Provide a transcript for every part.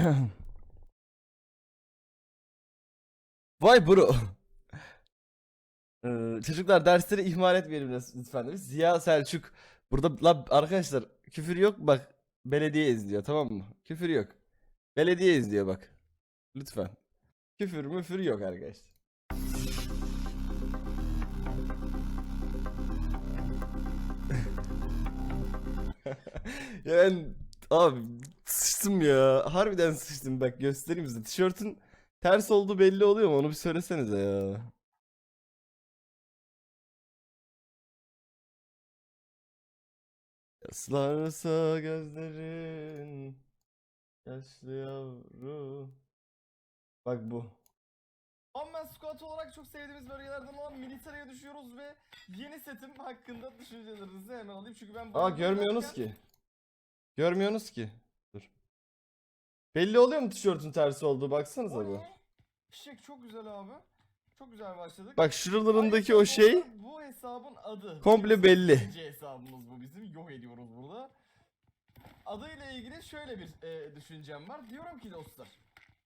Vay bro. Ee, çocuklar dersleri ihmal etmeyelim lütfen demiş. Ziya Selçuk. Burada la arkadaşlar küfür yok bak. Belediye izliyor tamam mı? Küfür yok. Belediye izliyor bak. Lütfen. Küfür müfür yok arkadaşlar. ya ben abi sıçtım ya. Harbiden sıçtım bak göstereyim size. Tişörtün ters olduğu belli oluyor mu? Onu bir söylesenize ya. Yaslarsa gözlerin Yaşlı yavru Bak bu Ama squat olarak çok sevdiğimiz bölgelerden olan militariye düşüyoruz ve yeni setim hakkında düşüncelerinizi hemen alayım çünkü ben Aa görmüyorsunuz ki Görmüyorsunuz ki Belli oluyor mu tişörtün tersi olduğu baksanıza O bu ne? Fişek çok güzel abi. Çok güzel başladık. Bak şuralarındaki Ayrıca o şey bu- Bu hesabın adı. komple belli. ikinci hesabımız bu bizim. Yok ediyoruz burada. Adıyla ilgili şöyle bir e, düşüncem var. Diyorum ki dostlar.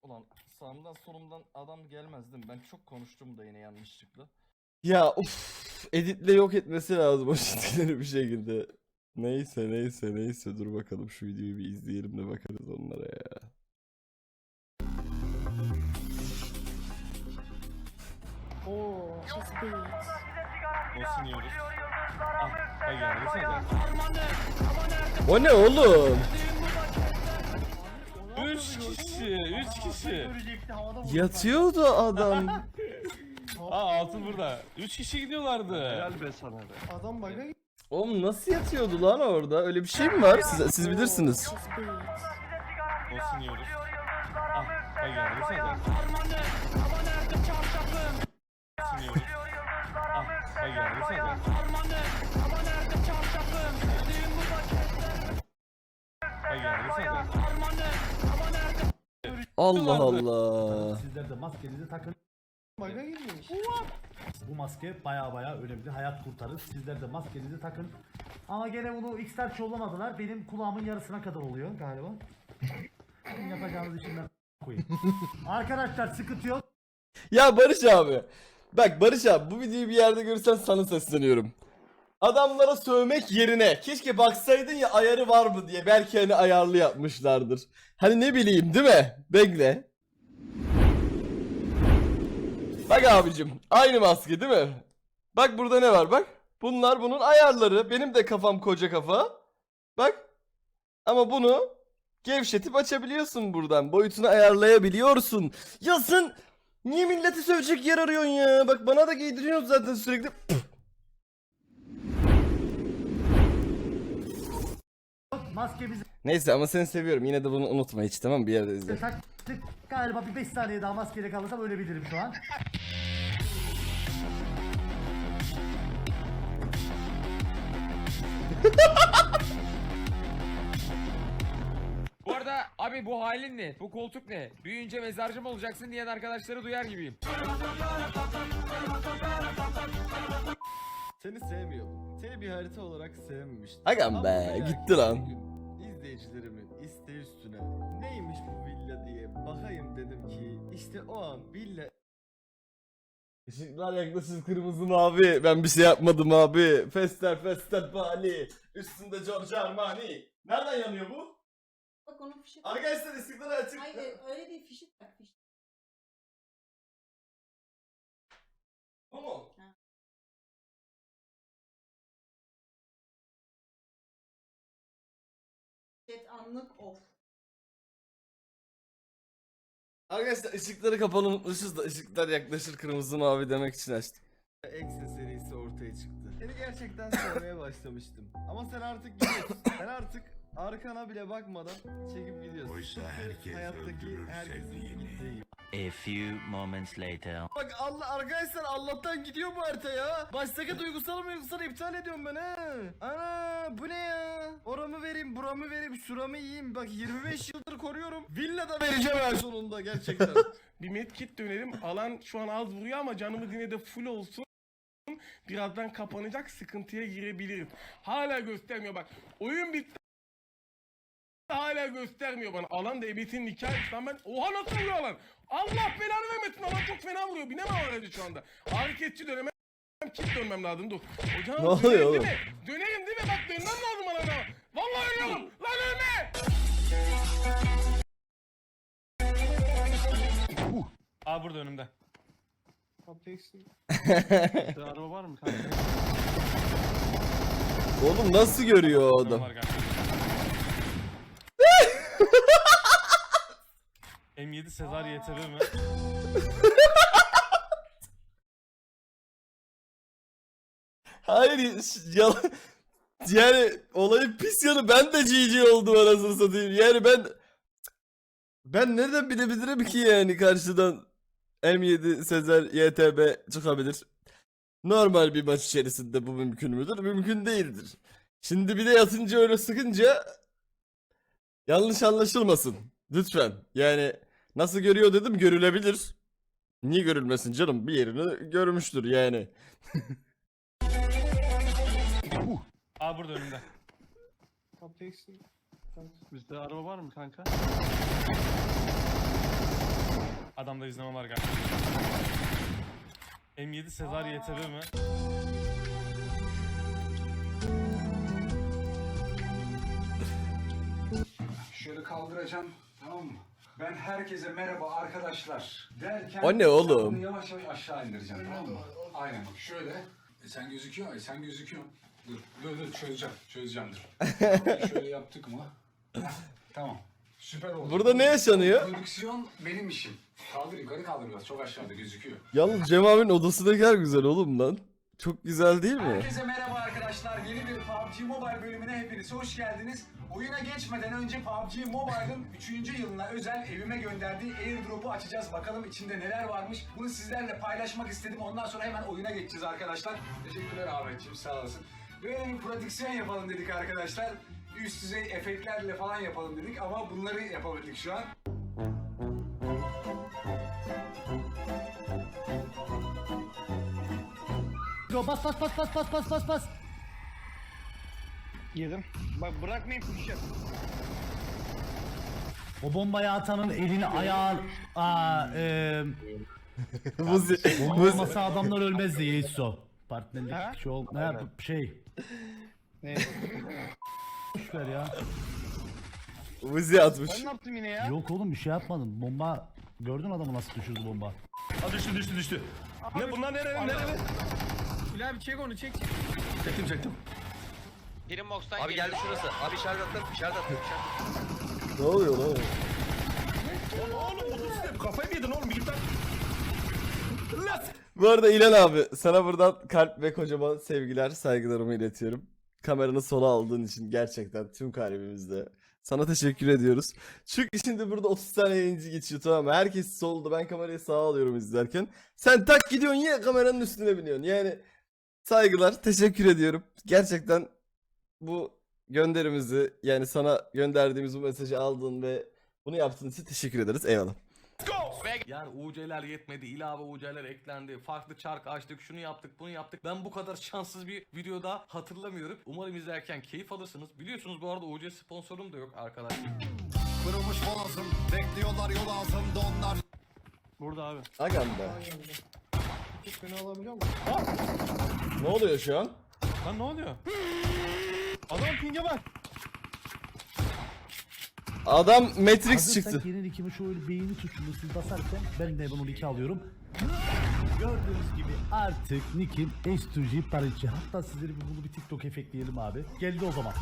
Ulan sağımdan solumdan adam gelmez değil mi? Ben çok konuştum da yine yanlışlıkla. Ya uf editle yok etmesi lazım o çizgileri bir şekilde. Neyse neyse neyse dur bakalım şu videoyu bir izleyelim de bakarız onlara ya. Oo, she's beat. Olsun yiyoruz. Ah, bak yani desene. O ne oğlum? 3 kişi, 3 kişi. Yatıyordu adam. Aa altın burada. 3 kişi gidiyorlardı. Helal be sana be. Adam baga Oğlum nasıl yatıyordu lan orada? Öyle bir şey mi var? Siz, siz bilirsiniz. Olsun yiyoruz. Ah, bak yani desene. Olsun yiyoruz. Ah, bak yani desene. Bak yani desene. Allah Allah. Sizler de maskenizi takın. Bu maske baya baya önemli. Hayat kurtarır. Sizler de maskenizi takın. Ama gene bunu X'ler çollamadılar. Benim kulağımın yarısına kadar oluyor galiba. Yapacağınız işinden koyayım. Arkadaşlar sıkıntı yok. Ya Barış abi. Bak Barış abi bu videoyu bir yerde görürsen sana sesleniyorum. Adamlara sövmek yerine keşke baksaydın ya ayarı var mı diye belki hani ayarlı yapmışlardır. Hani ne bileyim değil mi? Bekle. Bak abicim aynı maske değil mi? Bak burada ne var bak. Bunlar bunun ayarları. Benim de kafam koca kafa. Bak. Ama bunu gevşetip açabiliyorsun buradan. Boyutunu ayarlayabiliyorsun. Ya sen niye milleti sövecek yer arıyorsun ya? Bak bana da giydiriyorsun zaten sürekli. Maskemizi Neyse ama seni seviyorum. Yine de bunu unutma hiç tamam mı? Bir yerde izle. taktık. Galiba bir 5 saniye daha maskeyle kalırsam ölebilirim şu an. Arada abi bu halin ne? Bu koltuk ne? Büyüyünce mezarcı mı olacaksın diyen arkadaşları duyar gibiyim. Seni sevmiyordum. Seni bir harita olarak sevmemiştim. Agam Ama be, merak gitti ettiğim lan. gün İzleyicilerimin isteği üstüne neymiş bu villa diye bakayım dedim ki işte o an villa Işıklar yaklaşır kırmızı mavi. Ben bir şey yapmadım abi. Fester fester bali. Üstünde Giorgio Armani. Nereden yanıyor bu? Bak onun fişi. Arkadaşlar ışıkları açık. Hayır öyle değil fişi tak fişi. Bu mu? Chat anlık off. Arkadaşlar ışıkları kapalı unutmuşuz da ışıklar yaklaşır kırmızı mavi demek için açtım. Exe serisi ortaya çıktı. Seni gerçekten sevmeye başlamıştım. Ama sen artık gidiyorsun. sen artık arkana bile bakmadan çekip gidiyorsun. Oysa herkes hayattaki öldürür sevdiğini. A few moments later. Bak Allah arkadaşlar Allah'tan gidiyor bu harita ya. Baştaki duygusal duygusal iptal ediyorum ben ha. Ana bu ne ya? Oramı vereyim, buramı vereyim, şuramı yiyeyim. Bak 25 yıldır koruyorum. Villa da vereceğim en sonunda gerçekten. Bir medkit dönelim. Alan şu an az vuruyor ama canımız yine de full olsun. Birazdan kapanacak sıkıntıya girebilirim. Hala göstermiyor bak. Oyun bitti. Hala göstermiyor bana. Alan da ebetin nikah lan ben. Oha nasıl vuruyor alan? Allah belanı vermesin alan çok fena vuruyor. Binemem aracı şu anda. Hareketçi dönemem. Kit dönmem lazım dur. Hocam Ne oluyor dönerim oğlum? değil mi? Dönerim değil mi? Bak dönmem lazım alana. Vallahi ölüyorum. Lan ölme. Aa burada önümde. Oğlum nasıl görüyor o adam? Var galiba. M7 Sezar YTB mi? Hayır yalan. Yani olayın pis yanı ben de GG oldum anasını satayım. Yani ben ben nereden bilebilirim ki yani karşıdan M7 Sezer YTB çıkabilir. Normal bir maç içerisinde bu mümkün müdür? Mümkün değildir. Şimdi bir de yatınca öyle sıkınca yanlış anlaşılmasın. Lütfen. Yani nasıl görüyor dedim görülebilir. Niye görülmesin canım? Bir yerini görmüştür yani. Aa burada önümde. Bizde araba var mı kanka? Adamda izleme var galiba. M7 Sezar YTB mi? Şöyle kaldıracağım tamam mı? Ben herkese merhaba arkadaşlar derken O ne oğlum? bunu yavaş yavaş aşağı indireceğim tamam mı? Aynen bak şöyle. E sen gözüküyor, e sen gözüküyorsun. Dur, dur, dur çözeceğim, çözeceğim dur. şöyle yaptık mı? Heh, tamam. Süper oldu. Burada ne yaşanıyor? Prodüksiyon benim işim. Kaldır yukarı kaldır biraz. Çok aşağıda gözüküyor. Yalnız Cem abinin odası ne kadar güzel oğlum lan. Çok güzel değil mi? Herkese merhaba arkadaşlar. Yeni bir PUBG Mobile bölümüne hepiniz hoş geldiniz. Oyuna geçmeden önce PUBG Mobile'ın 3. yılına özel evime gönderdiği airdrop'u açacağız. Bakalım içinde neler varmış. Bunu sizlerle paylaşmak istedim. Ondan sonra hemen oyuna geçeceğiz arkadaşlar. Teşekkürler Ahmetciğim sağ olasın. Böyle bir prodüksiyon yapalım dedik arkadaşlar. Üst düzey efektlerle falan yapalım dedik ama bunları yapabildik şu an. Go bas bas bas bas bas bas bas bas. Yedim. Bak bırakmayın fişe. O bombayı atanın elini ayağın aa eee Muzi, bomba Muzi, olmasa adamlar ölmezdi Yeiso. Partnerlik şey ol ne yap şey. Ne? Boş ver ya. Muzi atmış. ne yaptım yine ya? Yok oğlum bir şey yapmadın. Bomba gördün adamı nasıl düşürdü bomba. Aa düştü düştü düştü. Ne bunlar nereye nereye? Bilal çek onu çek çek. Çektim çektim. Abi geldi şurası. Abi işaret attım. İşaret attım. Ne oluyor lan? Oğlum otostep kafayı mı yedin oğlum bir git lan. Bu arada İlan abi sana buradan kalp ve kocaman sevgiler saygılarımı iletiyorum. Kameranı sola aldığın için gerçekten tüm kalbimizle sana teşekkür ediyoruz. Çünkü şimdi burada 30 tane yayıncı geçiyor tamam mı? Herkes solda ben kamerayı sağa alıyorum izlerken. Sen tak gidiyorsun ya kameranın üstüne biniyorsun. Yani saygılar teşekkür ediyorum. Gerçekten bu gönderimizi yani sana gönderdiğimiz bu mesajı aldığın ve bunu yaptığın için teşekkür ederiz. Eyvallah. Yani UC'ler yetmedi, ilave UC'ler eklendi, farklı çark açtık, şunu yaptık, bunu yaptık. Ben bu kadar şanssız bir videoda hatırlamıyorum. Umarım izlerken keyif alırsınız. Biliyorsunuz bu arada UC sponsorum da yok arkadaşlar. Kırılmış boğazım. Bekliyorlar yol ağzımda onlar. Burada abi. Agam be. Ne oluyor şu an? Lan ne oluyor? Adam pinge bak. Adam Matrix Hazırsak çıktı. yeni ikimi şöyle beğeni tuşunu siz basarken ben de bunu iki alıyorum. Gördüğünüz gibi artık Nick'im S2G Parici. Hatta sizlere bir bunu bir TikTok efektleyelim abi. Geldi o zaman.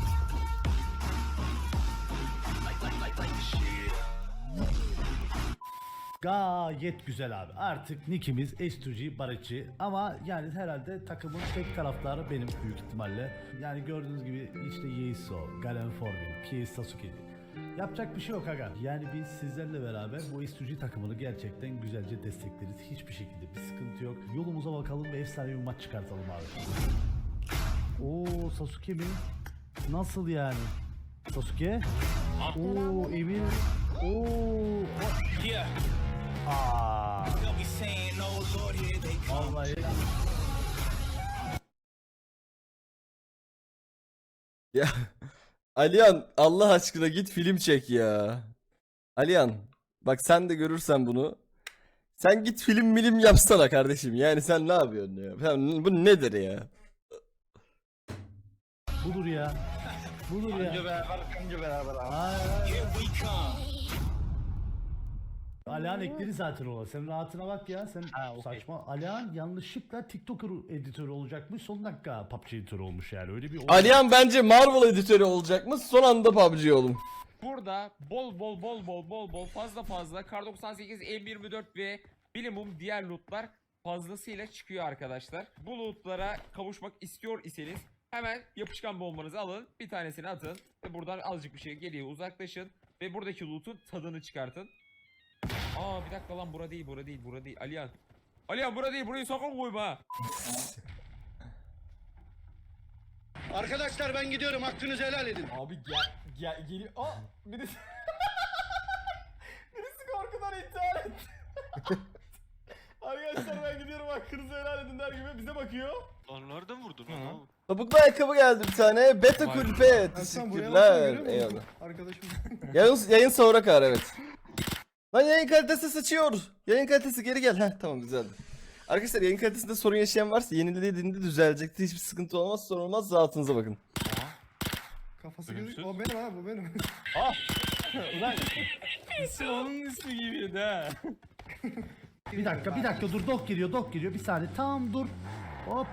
Gayet güzel abi. Artık nickimiz S2G Barışçı ama yani herhalde takımın tek taraftarı benim büyük ihtimalle. Yani gördüğünüz gibi işte Yeiso, Galen Forvin, Kies Sasuke. Yapacak bir şey yok aga. Yani biz sizlerle beraber bu S2G takımını gerçekten güzelce destekleriz. Hiçbir şekilde bir sıkıntı yok. Yolumuza bakalım ve efsane bir maç çıkartalım abi. Oo Sasuke mi? Nasıl yani? Sasuke? Oo Emir. Oo. Aa. Vallahi. Ya Alihan Allah aşkına git film çek ya. Alihan bak sen de görürsen bunu. Sen git film milim yapsana kardeşim. Yani sen ne yapıyorsun ya? Sen- bu nedir ya? Budur ya. Budur ya. Kanca beraber, kanca beraber abi. Alihan ekledi zaten ona. Sen rahatına bak ya. Sen saçma. Alihan yanlışlıkla TikToker editörü olacakmış. Son dakika PUBG editörü olmuş yani. Öyle bir olay- Alihan bence Marvel editörü olacak mı? Son anda PUBG oğlum. Burada bol bol bol bol bol bol fazla fazla Kar 98 M24 ve minimum diğer lootlar fazlasıyla çıkıyor arkadaşlar. Bu lootlara kavuşmak istiyor iseniz hemen yapışkan bombanızı alın bir tanesini atın ve buradan azıcık bir şey geriye uzaklaşın ve buradaki loot'un tadını çıkartın. Aa bir dakika lan bura değil bura değil bura değil Alihan. Alihan bura değil burayı sakın koyma ha. Arkadaşlar ben gidiyorum hakkınızı helal edin. Abi gel gel geliyor. Aa birisi birisi korkudan intihar etti. Arkadaşlar ben gidiyorum hakkınızı helal edin der gibi bize bakıyor. Nereden vurdun Topuklu ayakkabı geldi bir tane. Beta kulüpe. Teşekkürler. Eyvallah. Arkadaşım. Yayın, yayın sonra kar evet. Lan yayın kalitesi sıçıyor. Yayın kalitesi geri gel. Heh tamam güzeldi. Arkadaşlar yayın kalitesinde sorun yaşayan varsa yenilediğinde düzelecektir. Hiçbir sıkıntı olmaz. Sorun olmaz. Rahatınıza bakın. Kafası gözük. O benim abi bu benim. Ulan ismi onun ismi gibiydi ha. Bir dakika bir dakika dur dok geliyor dok geliyor bir saniye tamam dur hop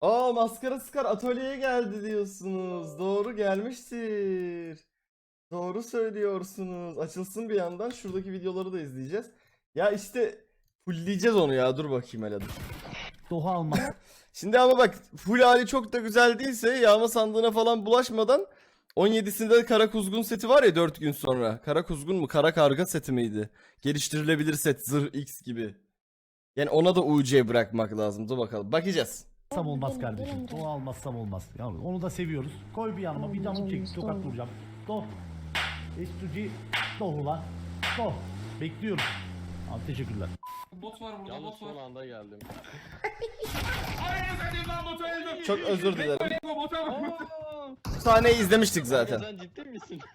Aa maskara sıkar atölyeye geldi diyorsunuz. Doğru gelmiştir. Doğru söylüyorsunuz. Açılsın bir yandan. Şuradaki videoları da izleyeceğiz. Ya işte fullleyeceğiz onu ya. Dur bakayım hele dur. Doğa alma. Şimdi ama bak full hali çok da güzel değilse yağma sandığına falan bulaşmadan 17'sinde Kara Kuzgun seti var ya 4 gün sonra. Kara Kuzgun mu? Kara Karga seti miydi? Geliştirilebilir set. Zırh X gibi. Yani ona da UC bırakmak lazım. Dur bakalım. Bakacağız. Almazsam olmaz kardeşim. Doğa almazsam olmaz. Yavrum, onu da seviyoruz. Koy bir yanıma bir canım çekti. Tokat vuracağım. Doğa. S2G Bekliyorum. Abi teşekkürler. Bot var burada Yalnız bot var. son anda geldim. Hayır ben lan botu öldüm. Çok özür dilerim. Lego bota. Sahneyi izlemiştik zaten. Sen ciddi misin?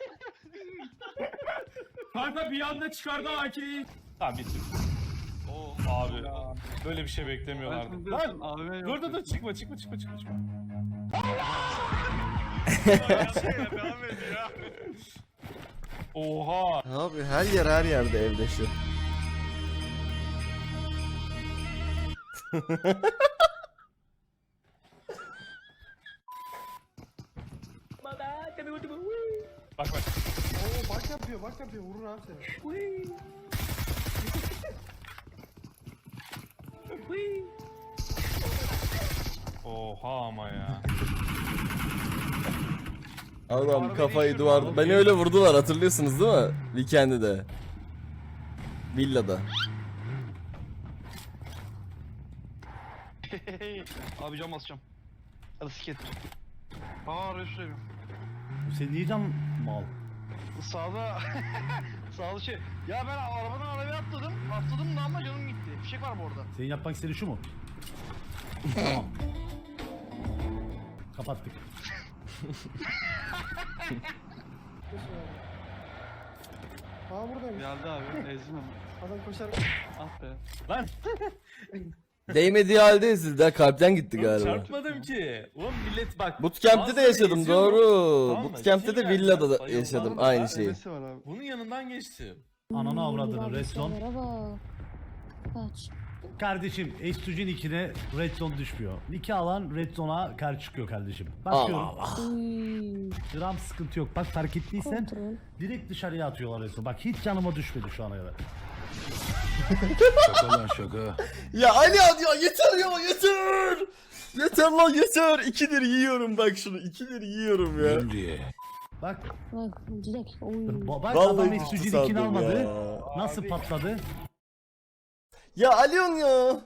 Kanka bir anda çıkardı AK'yi. Tamam bitti. Oh. Abi böyle bir şey beklemiyorlardı. Lan dur dur dur çıkma çıkma çıkma çıkma. çıkma. Allah! şey ya, devam ediyor abi. Oha. Abi her yer her yerde evde şu. Bak bak. Oo bak yapıyor bak yapıyor vurur abi seni. Oha ama ya. Adam kafayı duvar... Beni öyle vurdular hatırlıyorsunuz değil mi? Weekend'de de. Villada. Abi cam basacağım. Hadi siket. Aa Resul senin niye can mal Sağda sağda şey. Ya ben arabadan arabaya atladım. Atladım da ama canım gitti. Fişek var bu orada. senin yapmak istediğin şu mu tamam kapattık Aa buradayım. Geldi abi. Ezdim ama. Adam koşar. Ah be. Değmediği halde ezildi ha. Kalpten gitti galiba. Çarpmadım ki. Ulan millet bak. Bootcamp'te de yaşadım doğru. Tamam mı? Bootcamp'te de Kim villada da yaşadım Bayıldım. aynı şeyi. var abi. Bunun yanından geçtim. ananı avradını red zone Merhaba. Kaç. Kardeşim Estucin 2'ne red zone düşmüyor. Niki alan red zone'a karşı çıkıyor kardeşim. Bakıyorum. Uy. Gram sıkıntı yok. Bak fark ettiysen Kontrol. direkt dışarıya atıyorlar red zone. Bak hiç canıma düşmedi şu ana kadar. Ya Ali ya yeter ya yeter. Yeter lan yeter. İkidir yiyorum bak şunu. İkidir yiyorum ya. Bak Bak direkt. Ba- bak Vallahi adam Estucin sandım 2'ni almadı. ya. Nasıl patladı? Ya Alion ya.